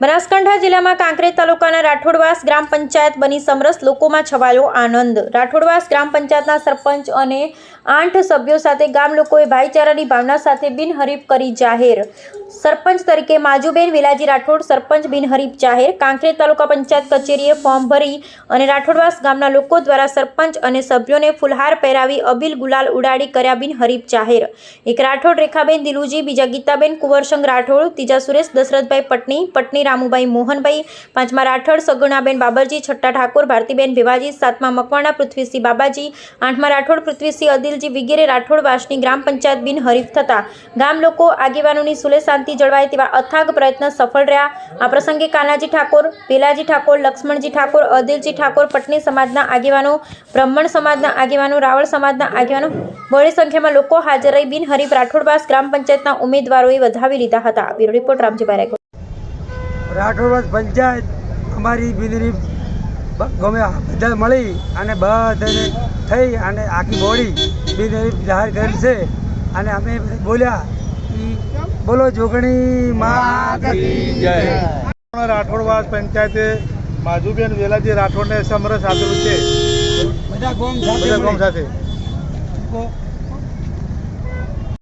બનાસકાંઠા જિલ્લામાં કાંકરેજ તાલુકાના રાઠોડવાસ ગ્રામ પંચાયત બની સમરસ, લોકોમાં છવાયો આનંદ. રાઠોડવાસ ગ્રામ પંચાયતના સરપંચ અને આઠ સભ્યો સાથે ગામ લોકોએ ભાઈચારાની ભાવના સાથે બિનહરીફ કરી જાહેર. સરપંચ તરીકે માજુબેન વિલાજી રાઠોડ, સરપંચ બિનહરીફ જાહેર, કાંકરેજ તાલુકા પંચાયત કચેરીએ ફોર્મ ભરી અને રાઠોડવાસ ગામના લોકો દ્વારા સરપંચ અને સભ્યોને ફુલહાર પહેરાવી અબીલ ગુલાલ ઉડાડી કર્યા બિનહરીફ જાહેર. એક રાઠોડ, રેખાબેન દિલુજી, બીજા ગીતાબેન કુંવરસંગ રાઠોડ, ત્રીજા સુરેશ, દશરથભાઈ પટની પટની રામુભાઈ મોહનભાઈ, પાંચમા રાઠોડ, સગુણાબેન બાબરજી, છઠ્ઠા ઠાકોર, ભારતીબેન ભેવાજી સાતમા મકવાણા, પૃથ્વીસિંહ બાબાજી, આઠમા રાઠોડ, પૃથ્વીસિંહ અદિલજી વગેરે રાઠોડવાસની ગ્રામ પંચાયત બિનહરીફ થતા. ગામ લોકો આગેવાનોની સુલે શાંતિ જળવાય તેવા અથાગ પ્રયત્ન સફળ રહ્યા. આ પ્રસંગે કાનાજી ઠાકોર, પેલાજી ઠાકોર, લક્ષ્મણજી ઠાકોર, અદિલજી ઠાકોર, પટની સમાજના આગેવાનો, બ્રાહ્મણ સમાજના આગેવાનો, રાવળ સમાજના આગેવાનો, બહોળી સંખ્યામાં લોકો હાજર રહી બિનહરીફ રાઠોડવાસ ગ્રામ પંચાયતના ઉમેદવારોએ વધાવી લીધા હતા. બ્યુરો રિપોર્ટ રામજીભાઈ રાઠોડ રાઠોડવાસ પંચાયત અમારી બિનહરીફ ગમે બધા મળી અને બધાને થઈ અને આખી બોડી બિનહરીફ જાહેર કરેલ છે. અને અમે બોલ્યા બોલો જોગણી માં રાઠોડવાસ પંચાયતે માધુબેન વેલાજી રાઠોડને સમરસ આપ્યું છે. બધા ગોમ સાથે